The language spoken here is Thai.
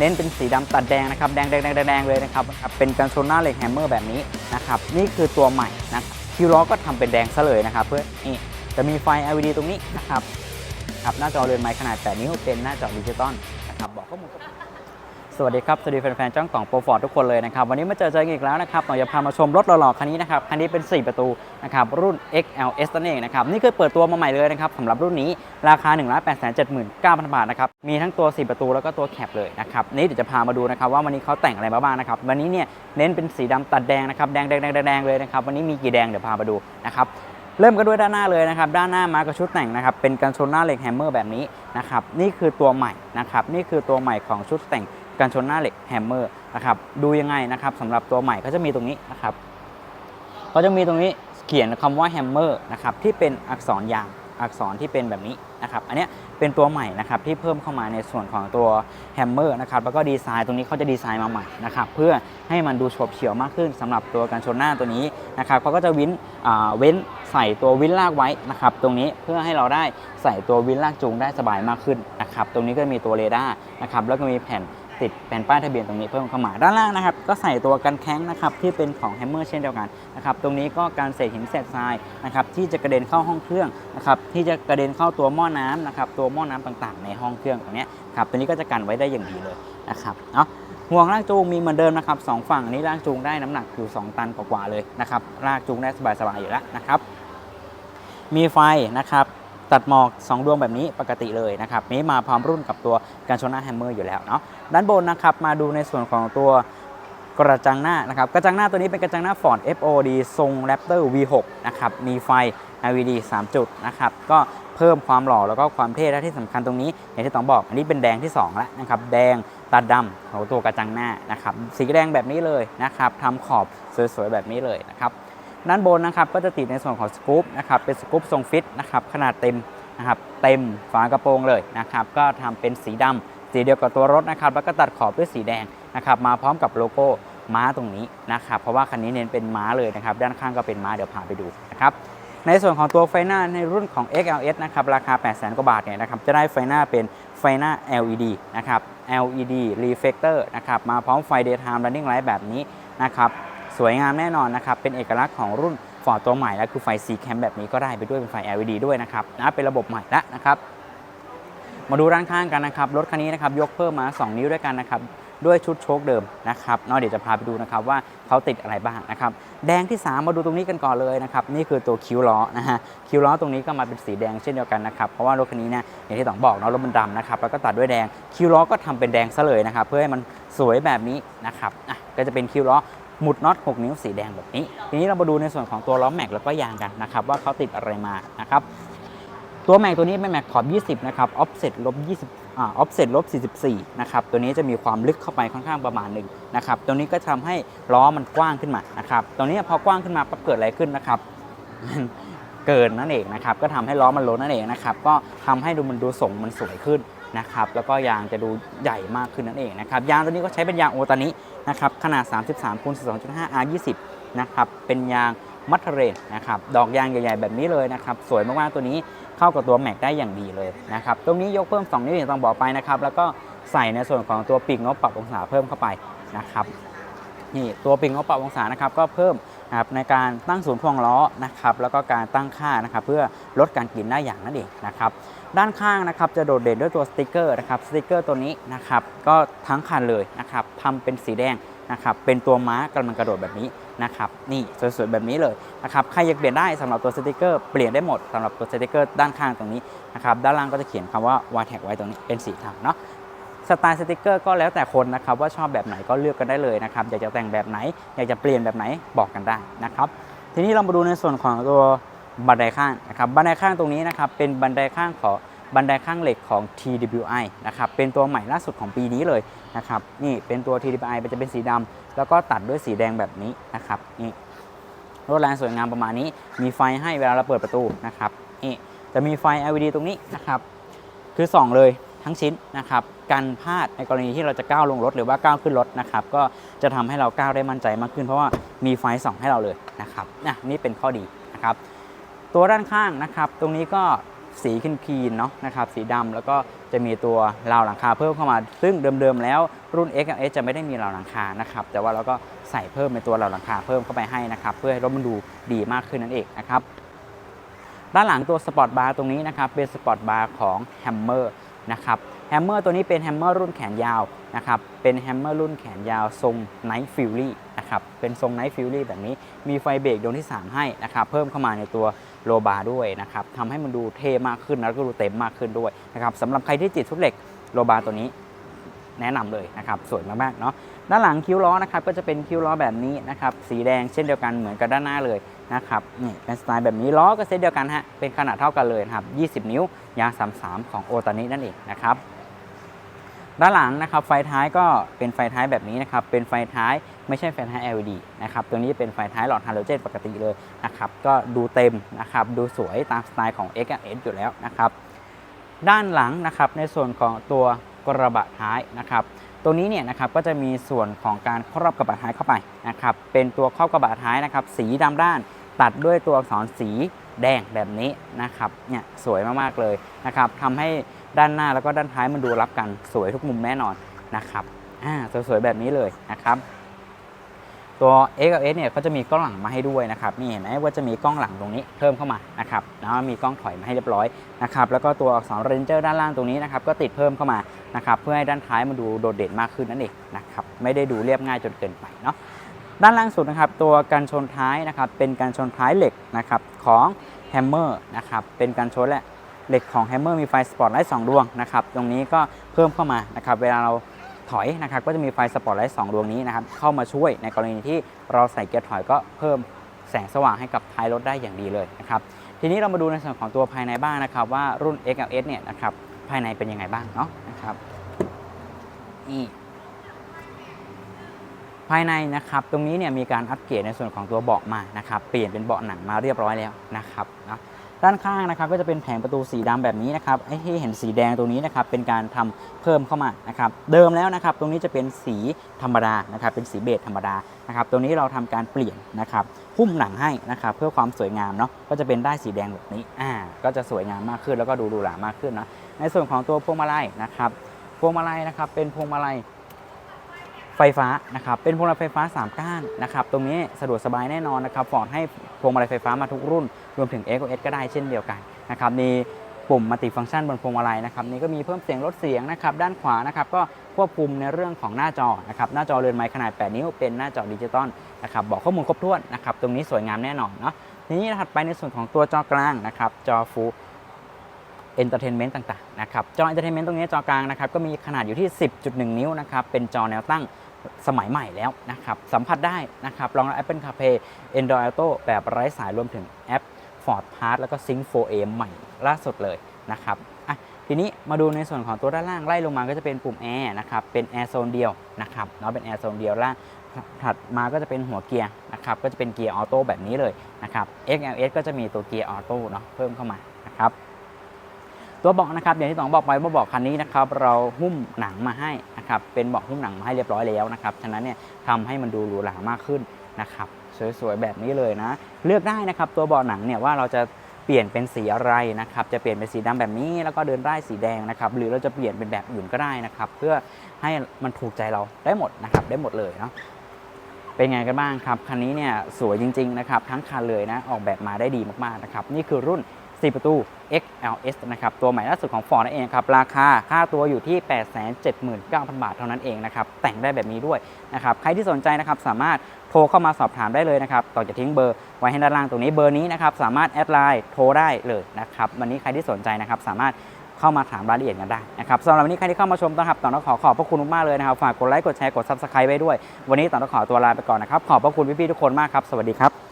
เน้นเป็นสีดำตัดแดงนะครับแดงแดงแดงแดงเลยนะครับครับเป็นกันชนหน้าเหล็กแฮมเมอร์แบบนี้นะครับนี่คือตัวใหม่นะคิวล้อก็ทำเป็นแดงซะเลยนะครับเพื่อนี่จะมีไฟ LED ตรงนี้นะครับครับหน้าจอเรือนไม้ขนาด 8 นิ้วเป็นหน้าจอดิจิตอลนะครับบอกข้อมูล สวัสดีครับ สวัสดีแฟนๆจ้องกล่องโปรฟอร์ดทุกคนเลยนะครับ วันนี้มาเจอเจอกันอีกแล้วนะครับเราจะพามาชมรถหล่อๆคันนี้นะครับ คันนี้เป็น 4 ประตูนะครับ รุ่น XLS นั่นเองนะครับ นี่คือเปิดตัวมาใหม่เลยนะครับสำหรับรุ่นนี้ราคา 1 8 7 9 0 0 บาทนะครับ มีทั้งตัว 4 ประตูแล้วก็ตัวแคปเลยนะครับ นี่เดี๋ยวจะพามาดูนะครับว่าวันนี้เขาแต่งอะไรมาบ้างนะครับ วันนี้เนี่ยเน้นเป็นสีดำตัดแดงนะครับแดงแดงแดงแดงเลยนะครับ วันนี้มีกี่แดงเดี๋ยวพามาดูนะครับเริ่มกันด้วยด้านหน้าเลยนะครับ ด้านหน้ามากับชุดแต่งนะครับ เป็นกันชนหน้าเหล็กแฮมเมอร์แบบนี้นะครับ นี่คือตัวใหม่นะครับ นี่คือตัวใหม่ของชุดแต่ง กันชนหน้าเหล็กแฮมเมอร์นะครับดูยังไงนะครับสำหรับตัวใหม่ก็จะมีตรงนี้นะครับก็จะมีตรงนี้เขียนคำว่าแฮมเมอร์นะครับที่เป็นอักษรยางอักษรที่เป็นแบบนี้นะครับอันนี้เป็นตัวใหม่นะครับที่เพิ่มเข้ามาในส่วนของตัวแฮมเมอร์นะครับแล้วก็ดีไซน์ตรงนี้เขาจะดีไซน์มาใหม่นะครับเพื่อให้มันดูโฉบเฉี่ยวมากขึ้นสำหรับตัวกันชนหน้าตัวนี้นะครับเขาก็จะวินเว้นใส่ตัววินลากไว้นะครับตรงนี้เพื่อให้เราได้ใส่ตัววินลากจูงได้สบายมากขึ้นนะครับตรงนี้ก็มีตัวเรดาร์นะครับแล้วก็มีแผ่น ติดแผ่นป้ายทะเบียนตรงนี้เพิ่มเข้ามาด้านล่างนะครับก็ใส่ตัวกันแข้งนะครับที่เป็นของแฮมเมอร์เช่นเดียวกันนะครับตรงนี้ก็การเศษหินเศษทรายนะครับที่จะกระเด็นเข้าห้องเครื่องนะครับที่จะกระเด็นเข้าตัวหม้อน้ำนะครับตัวหม้อน้ำต่างๆ ในห้องเครื่องตรงนี้ครับตัวนี้ก็จะกันไว้ได้อย่างดีเลยนะครับเนาะห่วงลากจูงมีเหมือนเดิมนะครับสองฝั่งอันนี้ลากจูงได้น้ำหนักอยู่ 2 ตันกว่าๆเลยนะครับลากจูงได้สบายๆอยู่แล้วนะครับมีไฟนะครับ ตัดหมอก 2 ดวงแบบนี้ปกติเลยนะครับนี้มาพร้อมรุ่นกับตัวการชนหน้าแฮมเมอร์อยู่แล้วเนาะด้านบนนะครับมาดูในส่วนของตัวกระจังหน้านะครับกระจังหน้าตัวนี้เป็นกระจังหน้า Ford FOD ทรง Raptor V6 นะครับมีไฟ LED 3 จุดนะครับก็เพิ่มความหล่อแล้วก็ความเท่และที่สำคัญตรงนี้อย่างที่ต้องบอก อันนี้เป็นแดงที่2แล้วนะครับแดงตัดดำของตัวกระจังหน้านะครับสีแดงแบบนี้เลยนะครับทำขอบสวยๆแบบนี้เลยนะครับ ด้านบนนะครับก็จะติดในส่วนของสกู๊ปนะครับเป็นสกู๊ปทรงฟิตนะครับขนาดเต็มนะครับเต็มฝากระโปรงเลยนะครับก็ทำเป็นสีดำสีเดียวกับตัวรถนะครับแล้วก็ตัดขอบด้วยสีแดงนะครับมาพร้อมกับโลโก้ม้าตรงนี้นะครับเพราะว่าคันนี้เน้นเป็นม้าเลยนะครับด้านข้างก็เป็นม้าเดี๋ยวพาไปดูนะครับในส่วนของตัวไฟหน้าในรุ่นของ XLS นะครับราคา 8 0 0 0 0 0กว่าบาทเนี่ยนะครับจะได้ไฟหน้าเป็นไฟหน้า LED นะครับ LED reflector นะครับมาพร้อมไฟ daytime running light แบบนี้นะครับ สวยงามแน่นอนนะครับ เป็นเอกลักษณ์ของรุ่นฟอร์ตัวใหม่แล้วคือไฟ C cam แบบนี้ก็ได้ไปด้วยเป็นไฟ LED ด้วยนะครับนะเป็นระบบใหม่แล้วนะครับ มาดูด้านข้างกันนะครับ รถคันนี้นะครับยกเพิ่มมา 2 นิ้วด้วยกันนะครับด้วยชุดโชคเดิมนะครับเนาะเดี๋ยวจะพาไปดูนะครับว่าเขาติดอะไรบ้างนะครับ แดงที่ 3 มาดูตรงนี้กันก่อนเลยนะครับ นี่คือตัวคิ้วล้อนะฮะคิ้วล้อตรงนี้ก็มาเป็นสีแดงเช่นเดียวกันนะครับ เพราะว่ารถคันนี้เนี่ยอย่างที่ต้องบอกเนาะรถมันดำนะครับ แล้วก็ตัดด้วยแดงคิ้วล้อก็ทำเป็นแดงซะเลยนะครับ เพื่อให้มันสวยแบบนี้นะครับอะก็จะเป็นคิ้วล้อ หมุดน็อต 6 นิ้วสีแดงแบบนี้ ทีนี้เรามาดูในส่วนของตัวล้อแม็กแล้วก็ยางกันนะครับว่าเขาติดอะไรมานะครับตัวแม็กตัวนี้เป็นแม็กขอบ 20 นะครับ ออฟเซ็ตลบ 20 อ่า ออฟเซ็ตลบ 44 นะครับ ตัวนี้จะมีความลึกเข้าไปค่อนข้างประมาณหนึ่งนะครับ ตัวนี้ก็ทำให้ล้อมันกว้างขึ้นมา นะครับตรงนี้พอกว้างขึ้นมาปั๊บเกิดอะไรขึ้นนะครับ เกินนั่นเองนะครับ ก็ทำให้ล้อมันล้นนั่นเองนะครับ ก็ทำให้ดูมันดูส่งมันสวยขึ้น นะครับแล้วก็ยางจะดูใหญ่มากขึ้นนั่นเองนะครับยางตัวนี้ก็ใช้เป็นยางโอตานินะครับขนาด 33คูณ12.5 R20 นะครับเป็นยางมัทเรนนะครับดอกยางใหญ่ๆแบบนี้เลยนะครับสวยมากๆตัวนี้เข้ากับตัวแม็กได้อย่างดีเลยนะครับตรงนี้ยกเพิ่ม 2 นิ้วอย่างต้องบอกไปนะครับแล้วก็ใส่ในส่วนของตัวปีกนกปรับองศาเพิ่มเข้าไปนะครับนี่ตัวปีกนกปรับองศานะครับก็เพิ่ม นะครับในการตั้งศูนย์พวงล้อนะครับแล้วก็การตั้งค่านะครับเพื่อลดการกินหน้าอย่างนั่นเองนะครับด้านข้างนะครับจะโดดเด่นด้วยตัวสติกเกอร์นะครับสติกเกอร์ตัวนี้นะครับก็ทั้งคันเลยนะครับทำเป็นสีแดงนะครับเป็นตัวม้ากำลังกระโดดแบบนี้นะครับนี่สวยๆแบบนี้เลยนะครับใครอยากเปลี่ยนได้สำหรับตัวสติกเกอร์เปลี่ยนได้หมดสำหรับตัวสติกเกอร์ด้านข้างตรงนี้นะครับด้านล่างก็จะเขียนคำว่า y t a g ไว้ตรงนี้เป็นสีขาวเนาะ สไตล์สติกเกอร์ก็แล้วแต่คนนะครับว่าชอบแบบไหนก็เลือกกันได้เลยนะครับอยากจะแต่งแบบไหน อยากจะเปลี่ยนแบบไหนบอกกันได้นะครับทีนี้เรามาดูในส่วนของตัวบันไดข้างนะครับบันไดข้างตรงนี้นะครับเป็นบันไดข้างของบันไดข้างเหล็กของ TWI นะครับเป็นตัวใหม่ล่าสุดของปีนี้เลยนะครับนี่เป็นตัว TWI มันจะเป็นสีดำแล้วก็ตัดด้วยสีแดงแบบนี้นะครับนี่รถแรงสวยงามประมาณนี้ มีไฟให้เวลาเราเปิดประตูนะครับนี่จะมีไฟ LED ตรงนี้นะครับคือส่องเลย ทั้งชิ้นนะครับกันพลาดในกรณีที่เราจะก้าวลงรถหรือว่าก้าวขึ้นรถนะครับก็จะทำให้เราก้าวได้มั่นใจมากขึ้น เพราะว่ามีไฟส่องให้เราเลยนะครับนะนี่เป็นข้อดีนะครับตัวด้านข้างนะครับ ตรงนี้ก็สีขึ้นคลีนเนาะนะครับสีดำแล้วก็จะมีตัวราวหลังคาเพิ่มเข้ามา ซึ่งเดิมๆแล้วรุ่น X กับ S จะไม่ได้มีราวหลังคานะครับแต่ว่าเราก็ใส่เพิ่มในตัวราวหลังคาเพิ่มเข้าไปให้นะครับเพื่อให้รถมันดูดีมากขึ้นนั่นเองนะครับด้านหลังตัวสปอร์ตบาร์ตรงนี้นะครับเป็นสปอร์ตบาร์ของ Hammer นะครับแฮมเมอร์ตัวนี้เป็นแฮมเมอร์รุ่นแขนยาวนะครับเป็นแฮมเมอร์รุ่นแขนยาวทรงไนท์ฟิลลี่นะครับเป็นทรงไนท์ฟิลลี่แบบนี้มีไฟเบรกดวงที่ 3 ให้นะครับเพิ่มเข้ามาในตัวโลบาร์ด้วยนะครับทำให้มันดูเท่มากขึ้นแล้วก็ดูเต็มมากขึ้นด้วยนะครับสำหรับใครที่ติดชุดเหล็กโลบาร์ตัวนี้แนะนำเลยนะครับสวยมากๆเนาะด้านหลังคิ้วล้อนะครับก็จะเป็นคิ้วล้อแบบนี้นะครับสีแดงเช่นเดียวกันเหมือนกับด้านหน้าเลยนะครับนี่เป็นสไตล์แบบนี้ล้อก็เช่นเดียวกันฮะเป็นขนาดเท่ากันเลยครับ 20 นิ้วยาง 33 ของโอตานินั่นเองนะครับด้านหลังนะครับไฟท้ายก็เป็นไฟท้ายแบบนี้นะครับเป็นไฟท้ายไม่ใช่ไฟท้าย LED นะครับตัวนี้เป็นไฟท้ายหลอดฮาโลเจนปกติเลยนะครับก็ดูเต็มนะครับดูสวยตามสไตล์ของ X S อยู่แล้วนะครับด้านหลังนะครับในส่วนของตัวกระบะท้ายนะครับ ตัวนี้เนี่ยนะครับก็จะมีส่วนของการครอบกระบะท้ายเข้าไปนะครับเป็นตัวครอบกระบะท้ายนะครับสีดำด้าน ตัดด้วยตัวอักษรสีแดงแบบนี้นะครับเนี่ยสวยมากๆเลยนะครับทำให้ด้านหน้าแล้วก็ด้านท้ายมันดูรับกันสวยทุกมุมแน่นอนนะครับอ่าสวยๆแบบนี้เลยนะครับ ตัว X กับ S เนี่ยก็จะมีกล้องหลังมาให้ด้วยนะครับนี่เห็นไหมว่าจะมีกล้องหลังตรงนี้เพิ่มเข้ามานะครับแล้วมีกล้องถอยมาให้เรียบร้อยนะครับแล้วก็ตัวอักษร Ranger ด้านล่างตรงนี้นะครับก็ติดเพิ่มเข้ามานะครับเพื่อให้ด้านท้ายมันดูโดดเด่นมากขึ้นนั่นเองนะครับไม่ได้ดูเรียบง่ายจนเกินไปเนาะด้านล่างสุดนะครับตัวกันชนท้ายนะครับเป็นการชนท้ายเหล็กนะครับของ Hammer นะครับเป็นการชนและเหล็กของ Hammer มีไฟสปอตไลท์2ดวงนะครับตรงนี้ก็เพิ่มเข้ามานะครับเวลาเรา ถอยนะครับก็จะมีไฟสปอตไลท์2ดวงนี้นะครับเข้ามาช่วยในกรณีที่เราใส่เกียร์ถอยก็เพิ่มแสงสว่างให้กับท้ายรถได้อย่างดีเลยนะครับทีนี้เรามาดูในส่วนของตัวภายในบ้างนะครับว่ารุ่น XLS เนี่ยนะครับภายในเป็นยังไงบ้างเนาะนะครับนี่ภายในนะครับตรงนี้เนี่ยมีการอัปเกรดในส่วนของตัวเบาะมานะครับเปลี่ยนเป็นเบาะหนังมาเรียบร้อยแล้วนะครับนะ ด้านข้างนะครับก็จะเป็นแผงประตูสีดำแบบนี้นะครับไอ้ที่เห็นสีแดงตรงนี้นะครับเป็นการทำเพิ่มเข้ามานะครับเดิมแล้วนะครับตรงนี้จะเป็นสีธรรมดานะครับเป็นสีเบจธรรมดานะครับตรงนี้เราทำการเปลี่ยนนะครับหุ้มหนังให้นะครับเพื่อความสวยงามเนาะก็จะเป็นได้สีแดงแบบนี้อ่าก็จะสวยงามมากขึ้นแล้วก็ดูดูหรามากขึ้นนะในส่วนของตัวพวงมาลัยนะครับพวงมาลัยนะครับเป็นพวงมาลัย ไฟฟ้านะครับ เป็นพวงมาลัยไฟฟ้า 3 ก้านนะครับ ตรงนี้สะดวกสบายแน่นอนนะครับฟอร์ดให้พวงมาลัยไฟฟ้ามาทุกรุ่น รวมถึง X S ก็ได้เช่นเดียวกันนะครับมีปุ่มมัลติฟังก์ชันบนพวงมาลัยนะครับนี่ก็มีเพิ่มเสียงลดเสียงนะครับด้านขวานะครับก็ควบคุมในเรื่องของหน้าจอนะครับหน้าจอเรือนไม้ขนาด 8 นิ้วเป็นหน้าจอดิจิตอลนะครับบอกข้อมูลครบถ้วนนะครับตรงนี้สวยงามแน่นอนเนาะทีนี้ถัดไปในส่วนของตัวจอกลางนะครับจอฟูเอนเตอร์เทนเมนต์ต่างๆนะครับจอเอนเตอร์เทนเมนต์ตรงนี้จอกลางนะครับก็มีขนาดอยู่ที่ 10.1 นิ้วนะครับเป็นจอแนวตั้ง สมัยใหม่แล้วนะครับ สัมผัสได้นะครับรองรับ Apple CarPlay Android Auto แบบไร้สายรวมถึงแอป Ford Pass แล้วก็ Sync 4A ใหม่ล่าสุดเลยนะครับอะทีนี้มาดูในส่วนของตัวด้านล่างไล่ลงมาก็จะเป็นปุ่มแอร์นะครับเป็นแอร์โซนเดียวนะครับเนาะเป็นแอร์โซนเดียวล่างถัดมาก็จะเป็นหัวเกียร์นะครับก็จะเป็นเกียร์ออโต้แบบนี้เลยนะครับ XLS ก็จะมีตัวเกียร์ออโต้เนาะเพิ่มเข้ามานะครับตัวเบาะนะครับอย่างที่ตองบอกไปว่าเบาะคันนี้นะครับเราหุ้มหนังมาให้ นะครับเป็นเบาะหุ้มหนังมาให้เรียบร้อยแล้วนะครับฉะนั้นเนี่ยทำให้มันดูหรูหรามากขึ้นนะครับสวยๆแบบนี้เลยนะ เลือกได้นะครับตัวเบาะหนังเนี่ยว่าเราจะเปลี่ยนเป็นสีอะไรนะครับจะเปลี่ยนเป็นสีดำแบบนี้แล้วก็เดินได้สีแดงนะครับหรือเราจะเปลี่ยนเป็นแบบอื่นก็ได้นะครับ เพื่อให้มันถูกใจเราได้หมดนะครับได้หมดเลยเนาะเป็นไงกันบ้างครับคันนี้เนี่ยสวยจริงๆนะครับทั้งคันเลยนะออกแบบมาได้ดีมากๆนะครับนี่คือรุ่น 4 ประตู XLS นะครับตัวใหม่ล่าสุดของ Ford นั่นเองครับราคาค่าตัวอยู่ที่ 879,000 บาทเท่านั้นเองนะครับแต่งได้แบบนี้ด้วยนะครับใครที่สนใจนะครับสามารถโทรเข้ามาสอบถามได้เลยนะครับต่อจะทิ้งเบอร์ไว้ให้ด้านล่างตรงนี้เบอร์นี้นะครับสามารถแอดไลน์โทรได้เลยนะครับวันนี้ใครที่สนใจนะครับสามารถเข้ามาถามรายละเอียดกันได้นะครับสำหรับวันนี้ใครที่เข้ามาชมนะครับต่อต้องขอขอบพระคุณมากเลยนะครับ ฝากกดไลค์กดแชร์กด Subscribe ไว้ด้วย วันนี้ต่อต้องขอตัวลาไปก่อนนะครับ ขอบพระคุณพี่ๆทุกคนมากครับ สวัสดีครับ